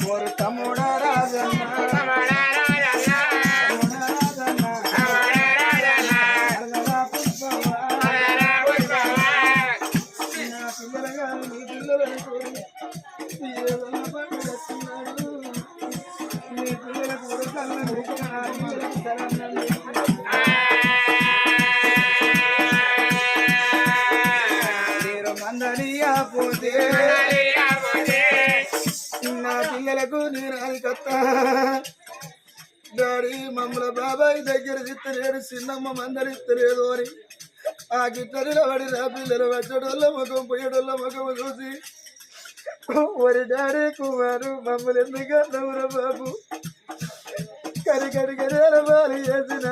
por Zamora. Daddy మమ్మల బాబాయ్ దగ్గర తిత్తలేడు చిన్నమ్మ మందలిత్తలేదు అని. ఆ గిట్ట నిలబడి నా పిల్లలు వచ్చడోళ్ళ ముఖం పోయేడోళ్ళ ముఖం చూసి ఒరి డాడీ కుమారు మమ్మల్ని ఎందుకు ఎందుకన్నవురా బాబు? కరి కరి కరేల బాలి చేసిన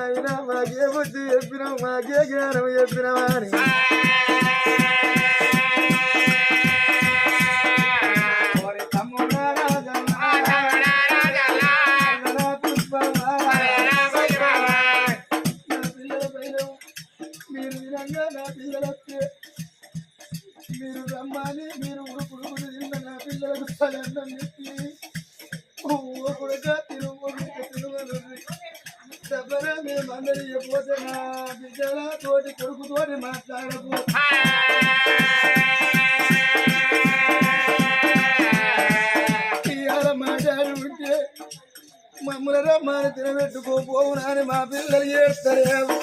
మాకే బుద్ధి చెప్పినావు మాకే జ్ఞానం చెప్పినావా అని. మీరు మీరు ఉడుకుడు తిన్న నా పిల్లలకు తలందం చెప్పి ఓ తిరుగు తిరుగు దెబ్బరా మేము అందరి పోతే నా బిడ్డల తోటి కొడుకుతోటి మాట్లాడకు. ఇవాళ మాట్లాడి ఉంటే మమ్మల్ని రమ్మని తినబెట్టుకోపోవు నాని మా పిల్లలు చేస్తారు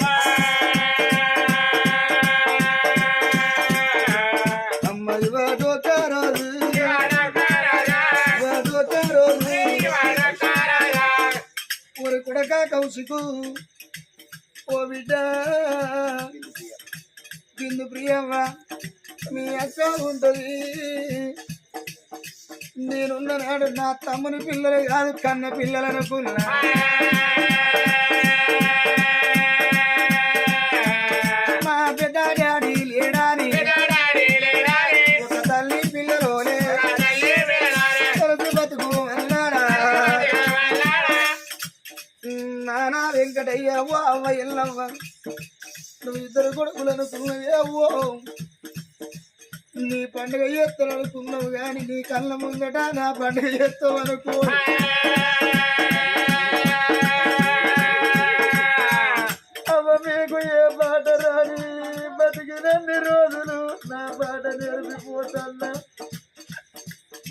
కొడక ఓ బిడ్డ బిందు ప్రియమ్మ మీ అక్క ఉంటుంది. నేనున్న నాడు నా తమ్ముని పిల్లలు కాదు కన్న పిల్లలు అవ్వ అవ్వ ఎల్లవ్వ. నువ్వు ఇద్దరు కొడుకులను కున్నవేవో నీ పండుగ చేస్తాను అనుకున్నావు కానీ నీ కళ్ళ ముందట నా పండుగ చేస్తావు అనుకో అవ్వ మీకు ఏ పాట రాని బతికినన్ని రోజులు నా పాట నేర్పిపోతున్నా.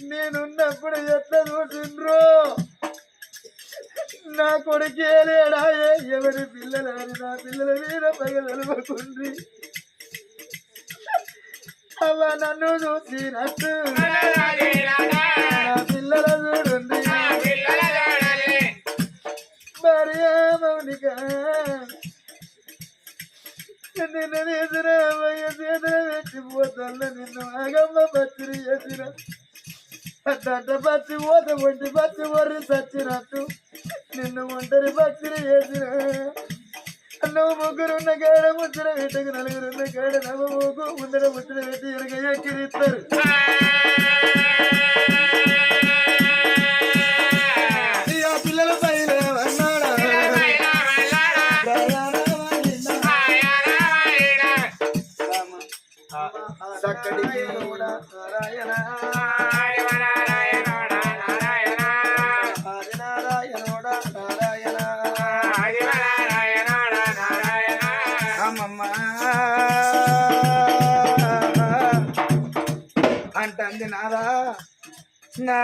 నేనున్నప్పుడు ఎట్లా చూసిండ్రో నా కొడుకే లేడాయే ఎవరి పిల్లలని నా పిల్లల మీద పగలకుండ్రి అవ్వ నన్ను చూసినట్టు నా పిల్లల చూడండి భార్య మౌనిక నిన్న వేసిన అమ్మయ్య చేతులు పెట్టిపోతాను నిన్ను ఆగమ్మ పత్రి చేసిన. అట్ట పచ్చి పోత ఒంటి పచ్చి ఒర్రి చచ్చినట్టు నిన్ను ఒంటరి పచ్చిని చేసిన. నువ్వు ముగ్గురున్న కాడ ముచ్చట పెట్టకు నలుగురున్న కాడ నవ్వు ముందర ముచ్చట పెట్టి వెనక ఎక్కిరిస్తారు.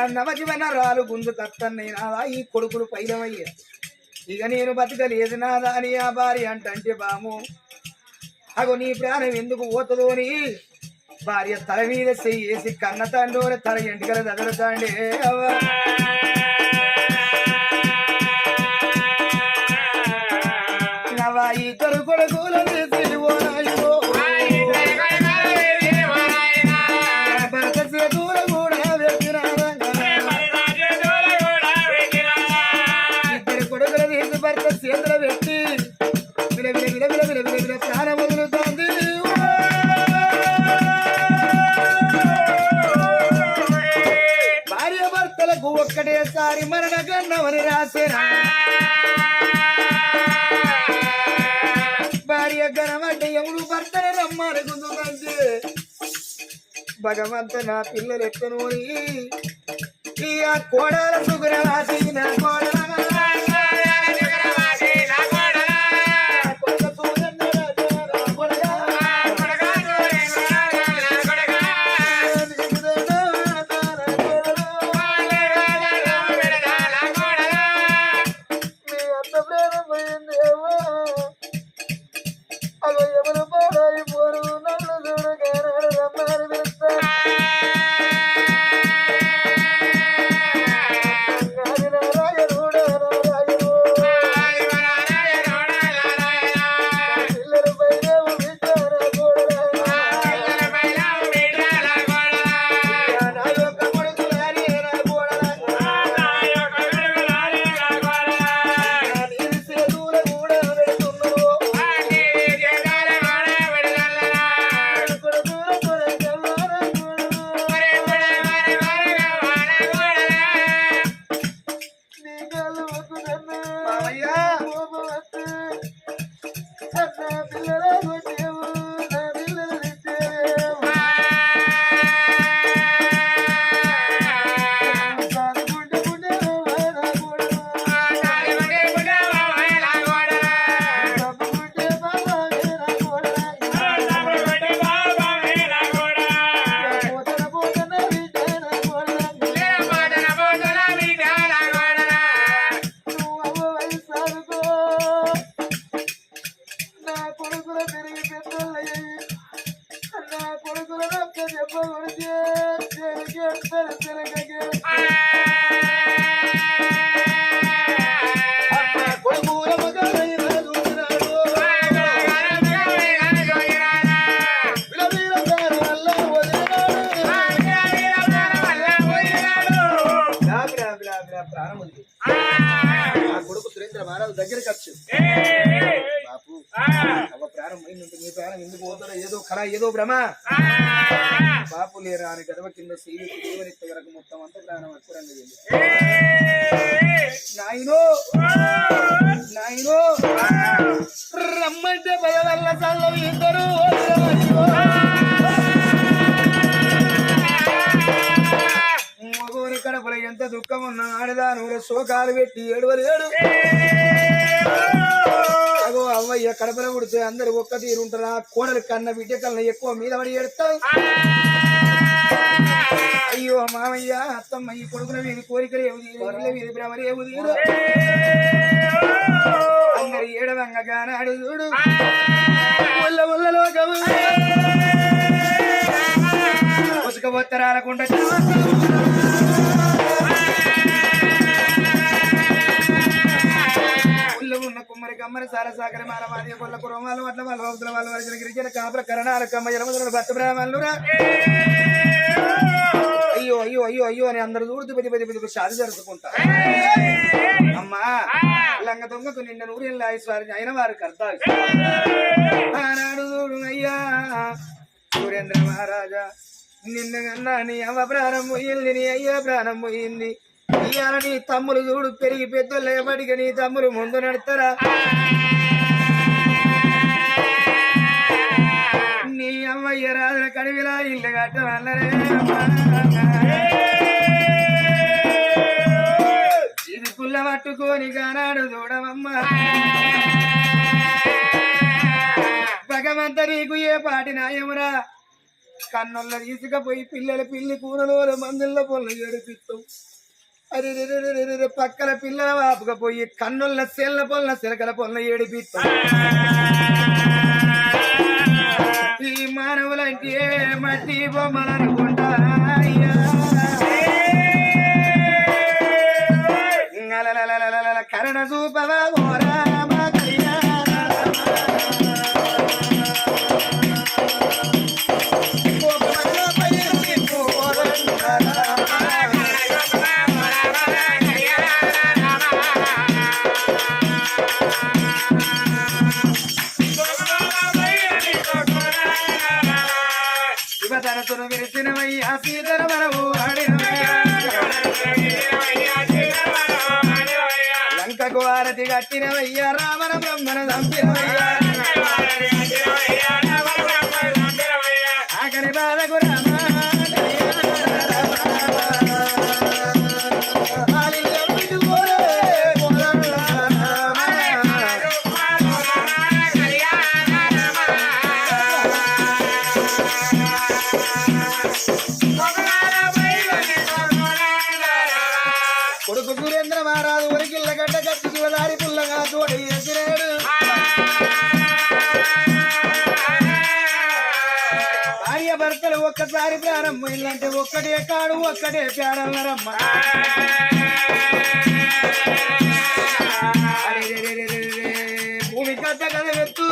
నవజీవన రాలు గుంజు తత్తన్నయ్య నాదా ఈ కొడుకులు పైలమయ్యా ఇక నేను బతకలేదు నాదా అని ఆ భార్య అంటంటే బాము. అగో నీ ప్రాణం ఎందుకు పోతుందో అని భార్య తల మీద చెయ్యేసి కన్న తండ్రి తల ఎంటికల దదరతాండే అవ్వ. భాగమంతా నా పిల్లలు ఎక్కనోని కోడాల సుగుణ రాసి భ్రమ బాపు లేరా అని గడవ కింద సీలు దేవునిత్త వరకు మొత్తం అంతా ప్రాణం అక్కురంగా వెళ్ళి. నాయనో! నాయనో! రమ్మంటే పద వల్ల చల్లవు ఇద్దరు మగోని కడపలో ఎంత దుఃఖం ఉన్నా ఆడదాను శోకాలు పెట్టి ఏడవలేడు. అగో అవ్వయ్య కడపలో పుడితే అందరు ఒక్క తీరుంటారా కోడలు కన్న బిడ్డ కన్నా ఎక్కువ మీద పడి ఏడుతావు అయ్యో మామయ్య అత్తమ్మ ఈ కొడుకున వీధి కోరికలు ఏమి తీరు వీధి భ్రమలు ఏమి తీరు అందరి ఏడవంగా గానాడు చూడు. ముల్ల ముల్ల లోకము. ఉసుక బొత్తరాలకుండా కుమ్మరి కమ్మరి సార మాదియ కొల్ల కురమాలు అట్ల వాళ్ళ వంతుల వాళ్ళ వరచిన గిరిజన కాపుల కరణాల కమ్మ ఎరమదుల భర్త బ్రాహ్మణులురా అయ్యో అయ్యో అయ్యో అయ్యో అని అందరు దూడుతూ పెద్ద పెద్ద పెద్ద షాది జరుపుకుంటారు అమ్మా లంగ దొంగకు నిన్న నూరేళ్ళ ఆయుస్వారి అయిన వారు కర్తారు ఆనాడు చూడు అయ్యా సురేంద్ర మహారాజా నిన్న కన్నా నీ అమ్మ ప్రాణం పోయింది నీ అయ్యా ప్రాణం పోయింది. ఇవాళ నీ తమ్ములు చూడు పెరిగి పెద్దోళ్ళు ఎప్పటికి నీ తమ్ములు ముందు నడతారా కడివిలా ఇల్లు కట్టవల్లరే. ఇది పుల్ల పట్టుకొని కానాడు చూడవమ్మ. భగవంత నీకు ఏ పాటి నాయమురా? కన్నుల తీసుకపోయి పిల్లల పిల్లి కూరలో మందుల పొల్ల ఏడిపిస్తావు అరే పక్కల పిల్లల వాపుకపోయి కన్నుల సెల్ల పొల్ల సిలకల పొల్ల ఏడిపిస్తావు ఈ మానవులంటే మట్టి బొమ్మలు అనుకుంటా కరణ చూపవా கட்டின ஐயா ராமர பிரம்மன దారి ప్రారంభం ఇల్లంటే ఒక్కటే కాడు ఒక్కటే పేడల్లరమ్మ భూమి కథ కథ వెత్తు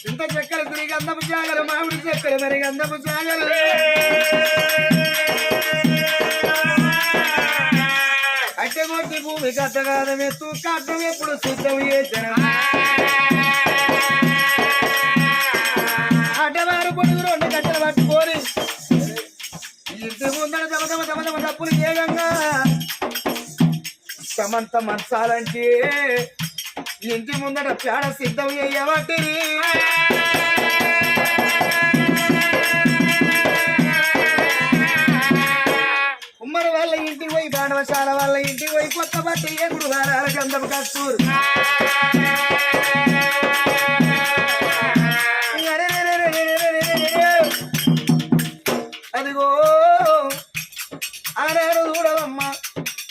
చింత చెక్కలు తిరిగి అందపు జాగలు మామిడి చెక్కలు మరి అందపు జాగలు. అంటే కొట్టి భూమి కథ కథ వెత్తు కట్టం ఎప్పుడు సిద్ధం చేసిన అడ్డవారు పొడుగు రెండు కట్టెలు పట్టుకొని ఇంటి ముందర తమ తమ తమ తమ తప్పులు ఏగంగా సమంత మంచాలంటే ఇంటి ముందట పేడ సిద్ధం అయ్యబట్టి ఉమ్మడి వాళ్ళ ఇంటికి పోయి బాణవశాల వాళ్ళ ఇంటికి పోయి కొత్త బట్టి ఎగుడు వారాల గంధం కస్తూరు.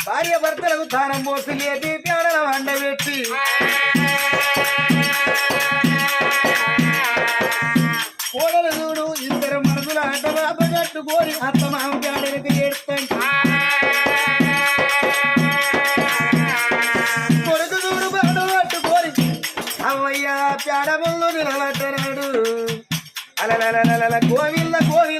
భార్య భర్తలకు తానం పోసి లేపి పేడల అండబెట్టి పెట్టి. కోడలు చూడు ఇద్దరు మనసుల ఆట బాబ కట్టుకోరి అత్త మామ పేడలకు ఏడుస్తాయి కొడుకు చూడు బాడు పట్టుకోరి అమ్మయ్య పేడ ముందు నిలబడ్డనాడు అలలలలల గోవింద గోవిందన్నారు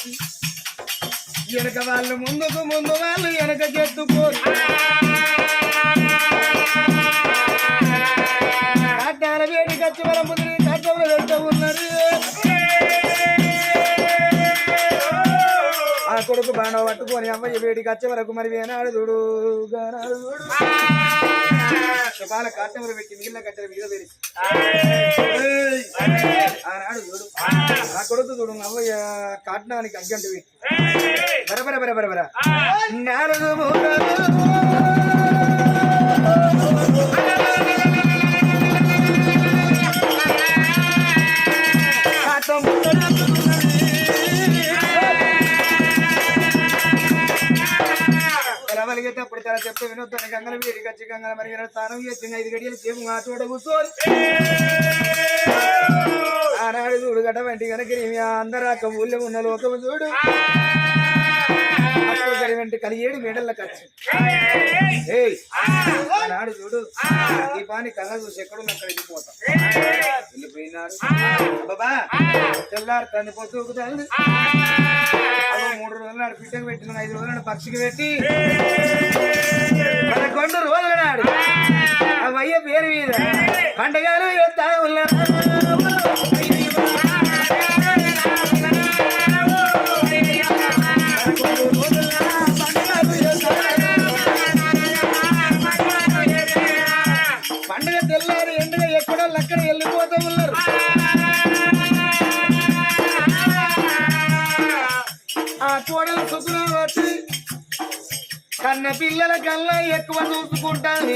అల్లం వెనక వాళ్ళు ముందుకు ముందు వాళ్ళు వెనక చెట్టుకోరు కాటాల వేడి కచ్చి వల ముదిరి కట్టలు వెంట ఉన్నారు. కొడుకు బాణం పట్టుకొని అమ్మాయి వేడికి వచ్చే వరకు మరి వేనాడు చూడు. శుభాల కాటములు పెట్టి మిగిలిన కట్టెల మీద ఏయ్! ఆనాడు చూడు. ఆ కొడుకు చూడు అవ్వయ్య కాటనానికి అగ్గంట పెట్టి. బరబర బర నారదు అప్పుడు తన చెప్తే వినొద్దని గంగల వీడి కచ్చి గంగల మరి స్థానం చేసి ఐదు గడియలు చేపు మా తోట కూర్చొని ఆనాడు చూడు గట వంటి కనుక అందరూ అక్క ఊళ్ళో ఉన్న లోకము చూడు అప్పుడు గడి వెంట కలియేడు మేడల్ల కచ్చి ఏయ్! ఆనాడు చూడు. దీపాన్ని కళ్ళ చూసి ఎక్కడున్న అక్కడ వెళ్ళిపోతాం. వెళ్ళిపోయినారు. బాబా తెల్లారు మూడు రోజులు నాడు పిట్టకు పెట్టిన ఐదు రోజులు నాడు పక్షికి పెట్టి పదకొండు రోజులు నాడు. అవయ్య పేరు మీద పండగలు ఎత్తా కన్న పిల్లల కల్లా ఎక్కువ చూసుకుంటాను.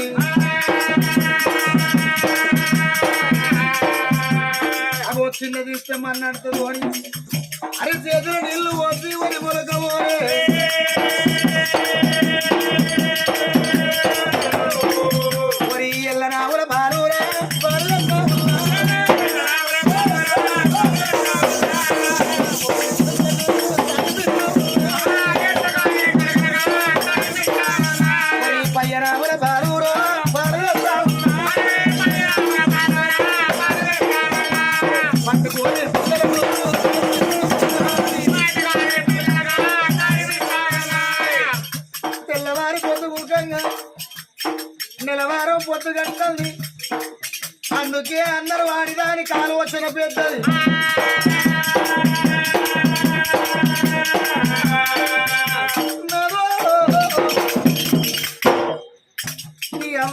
అగో చిన్నది ఇస్తే మన్నడుతుంది అరే చేతులు నీళ్ళు వచ్చి వరి మొలకపోరే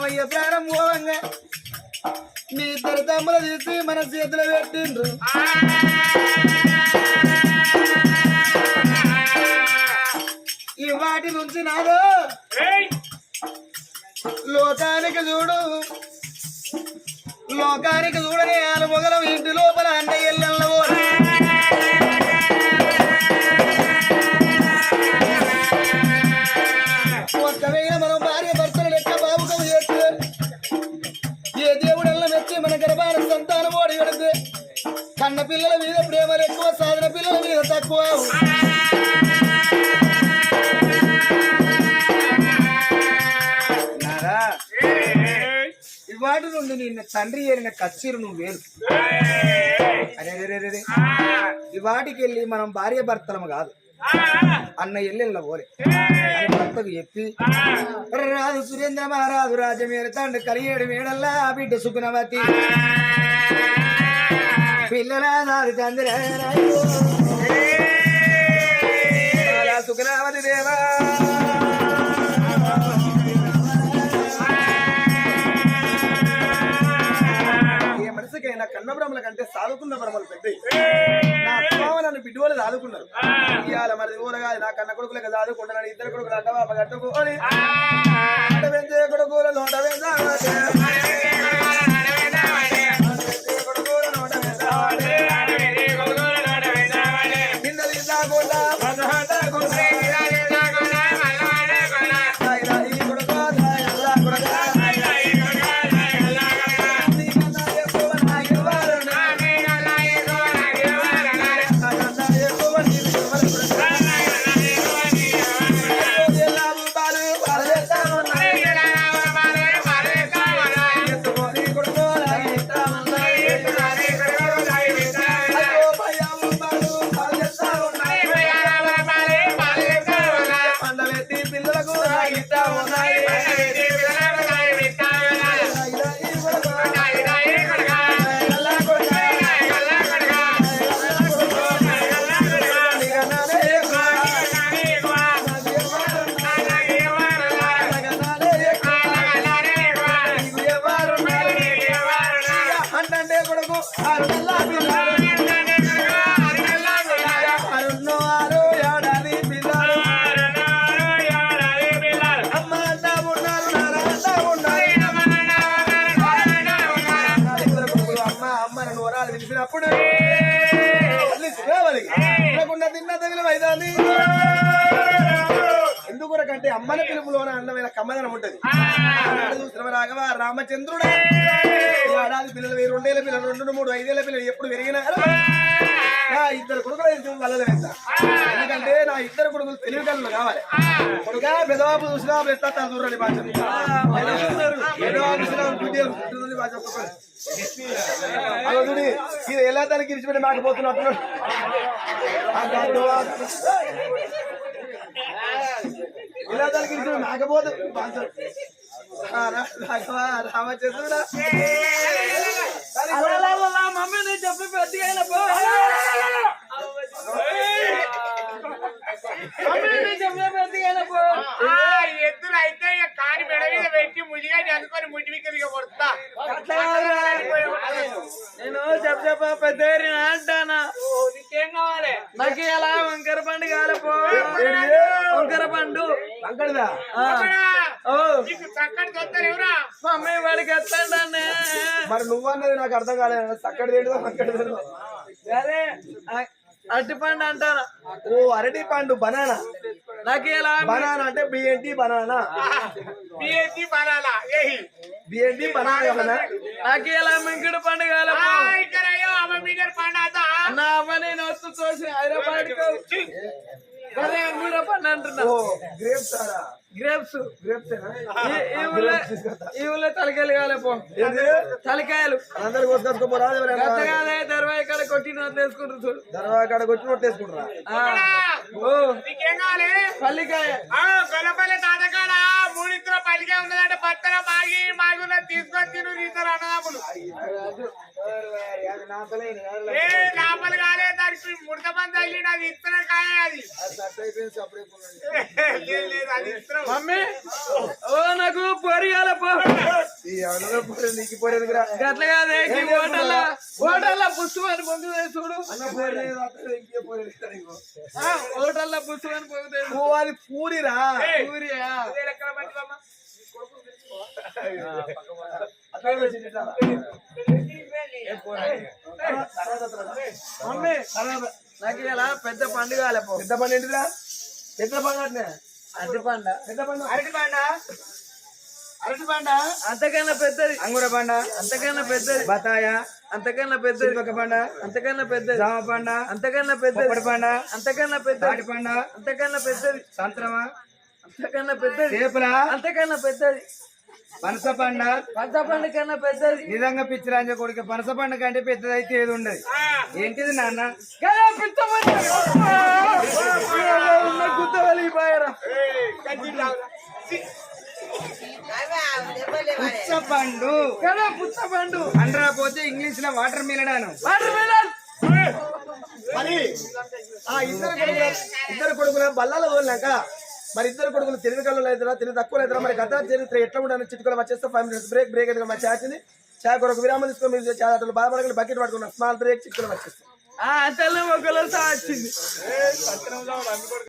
నీ అమ్మయ్య ప్రాణం మూలంగా నీ ఇద్దరు తమ్ములు తీసి మన చేతిలో పెట్టిండ్రు. ఈ వాటి నుంచి నాదో లోకానికి చూడు. లోకానికి చూడని ఆలు మొగలం ఇంటి లోపల అన్నయ్య పిల్లల మీద ప్రేమలు ఎక్కువ సాధన పిల్లల మీద తక్కువ. ఇవాటి నుండి నిన్న తండ్రి ఏరిన కచ్చీరు నువ్వు వేరు. అరే రే, రే, ఇవాటికి వెళ్ళి మనం భార్య భర్తలము కాదు. అన్న ఎల్లెళ్ళ పోలే. భర్తకు చెప్పి రాజు సురేంద్ర మహారాజు రాజమేర తండ్రి కలిగేడు మేడల్లా బిడ్డ సుగుణవతి. పిల్లల దారి తండ్రి సుగుణవతి దేవా. ఏ కన్న బ్రహ్మల కంటే సాధుకున్న బ్రహ్మలు పెద్దయి నా అత్తమామ నన్ను బిడ్డోలు సాధుకున్నారు. ఇవాళ మరి ఊరగా నా కన్న కొడుకులకు సాదుకుంటున్నాడు ఇద్దరు కొడుకులు అట్ట బాబా కట్టుకోని. ఆట పెంచే కొడుకులు నోట పెంచావటే. నన్ను వరాలు పిలిచినప్పుడు. తినకుండా తిన్న తగిన వైదాన్ని ఎందుకొరకంటే అమ్మన పిలుపులోన అందమైన కమ్మదనం ఉంటది. చూసిన రాఘవ రామచంద్రుడు. ఏడాది పిల్లలు వెయ్యి రెండేళ్ళ పిల్లలు రెండు మూడు ఐదేళ్ళ పిల్లలు ఎప్పుడు పెరిగినారు నా ఇద్దరు కొడుకులు ఎందుకు ఎందుకంటే నా ఇద్దరు కొడుకులు తెలివి కళ్ళు కావాలి. కొడుక పెదవాపు చూసినా ఎత్తా చూడండి భాష పెదవాపు చూసినా భాష ఇది ఎలా దానికి ఇరిచిపెట్టి మాకపోతున్నట్టు ఇలా దానికి ఇరిచిపెట్టి మాకపోదు భాష రామచంద్రుడా మమ్మీ నేను చెప్పి పెద్దగా ఆ ఎద్దులు అయితే ఇక కాని మెడ మీద పెట్టి ముడిగా చదువుకొని ముడి విక్కరిగా కొడతా అట్లా కాదురా. నేను చెప్ప చెప్ప పెద్ద అంటానా నీకేం కావాలి నాకు ఇలా వంకర పండు కాలపో వంకర పండు అంకడదా ఆ. అక్కడా, ఓ నీకు చక్కటి దొత్తరు ఎవరా మమ్మీ వాడికి ఎత్తండి మరి నువ్వన్నది నాకు అర్థం కాలేదు. అక్కడి ఏంటిదో. అదే అట్టి పండు అంటాను ఓ అరటి పండు బనానా. నాకు ఇలా బనానా అంటే బిఎన్టీ బనానా. పరాలా ఏహి బిఎన్టీ బనానా నాకు ఇలా మింకుడు పండు పండాత నా అమ్మ నేను వస్తూ చూసి ఓ గ్రేప్స్ సారా గ్రేప్స్ గ్రేప్స్ ఈ ఊళ్ళో ఈ ఊళ్ళో తలకాయలు కాలేపో ఏంటి తలకాయలు. అందరు కోసుకొచ్చుకోపోరా కొత్తగానే దర్వాయి కాడ కొట్టి వదిలేసుకుంటారు చూడు. ఆ. ఓ. నీకేం కావాలి? పల్లికాయ. గొల్లపల్లి తాతకాడ పలికే ఉన్నదంటే పత్తర మాగి మాగున్న తీసుకొని తిను ఏ లోపల కాలే దానికి ముడత మంది అది ఇస్తున్న కాయ అది. లేదు లేదు అది ఇస్తున్నాం మమ్మీ! ఓ నాకు పొరిగాల పో ఈ అడలో పోరే నీకు పోరేదిరా గట్ల కాదే ఈ హోటల్ల హోటల్ల పుష్పని పొంగుతాయి చూడు. హోటల్ల పుష్పని పొంగుతాయి అది పూరిరా. పూరియా. మమ్మీ నాకు ఇలా పెద్ద పండుగ పెద్ద పండు ఏంటిరా పెద్ద పండు పండ పెద్ద అరటి పండ అరటి పండ అంతకన్నా పెద్దది. అంగుర పండ అంతకన్నా పెద్దది. బతాయ అంతకన్నా పెద్దది. సిల్వక పండ అంతకన్నా పెద్దది. జామ పండ అంతకన్నా పెద్దది. పొప్పడి పండ అంతకన్నా పెద్దది. తాటి పండ అంతకన్నా పెద్దది. సంత్రమా? అంతకన్నా పెద్దది. అంతకన్నా పెద్దది. పనస పండ పంచ పండు కన్నా పెద్దది. నిజంగా పిచ్చిరాంజ కొడుకు పనస పండు కంటే పెద్దదైతే ఏది ఉండదు. ఏంటిది నాన్న? కదా పిచ్చమని ఉన్న గుద్ద వెళ్ళిపోయారా ఏయ్, కత్తి లాగురా. సి- పుచ్చ పండు కదా పుచ్చ పండు అండ్రా పోతే ఇంగ్లీష్లో వాటర్ మిలడాను వాటర్ మిలన్. మరి ఆ ఇద్దరు కొడుకుల ఇద్దరు కొడుకుల బల్లాల తోలినాక మరి ఇద్దరు కొడుకులు తెలివి కళ్ళు లేదురా తెలివి తక్కువ లేదురా. మరి గత చరిత్ర ఎట్లా ఉండని చిట్టుకోవాలి వచ్చేస్తే ఫైవ్ మినిట్స్ బ్రేక్ బ్రేక్ అయితే మరి చాచింది చా కొరకు విరామం తీసుకొని మీరు చాలా అతను బాధపడగలి బకెట్ పట్టుకున్న స్మాల్ బ్రేక్ చిట్టుకోవాలి వచ్చేస్తాం వచ్చింది